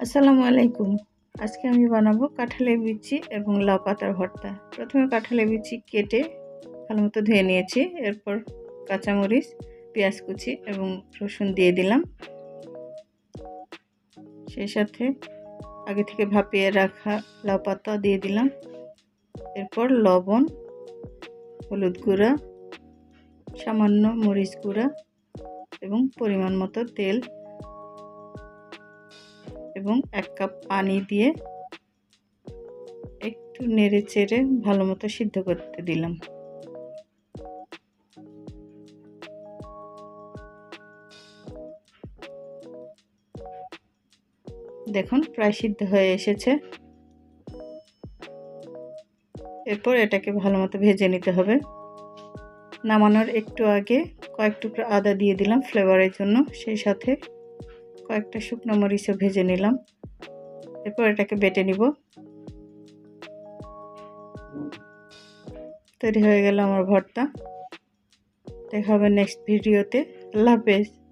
আসসালামু আলাইকুম। আজকে আমি বানাবো কাঁঠালের বিচি এবং লাউ পাতার ভর্তা। প্রথমে কাঁঠালের বিচি কেটে ভালো মতো ধুয়ে নিয়েছি, এরপর কাঁচামরিচ, পেঁয়াজ কুচি এবং রসুন দিয়ে দিলাম। সেই সাথে আগে থেকে ভাপিয়ে রাখা লাউ পাতা দিয়ে দিলাম। এরপর লবণ, হলুদ গুঁড়া, সামান্য মরিচ গুঁড়া এবং পরিমাণ মতো তেল এবং এক কাপ পানি দিয়ে একটু নেড়ে চেড়ে ভালো মতো সিদ্ধ করতে দিলাম। দেখুন, প্রায় সিদ্ধ হয়ে এসেছে। এরপর এটাকে ভালো মতো ভেজে নিতে হবে। নামানোর একটু আগে কয়েক টুকরো আদা দিয়ে দিলাম ফ্লেভারের জন্য। সেই সাথে কয়েকটা শুকনো মরিচও ভেজে নিলাম। এরপর এটাকে বেটে নিব। তৈরি হয়ে গেল আমার ভর্তা। দেখা হবে নেক্সট ভিডিওতে আল্লাহ হাফেজ।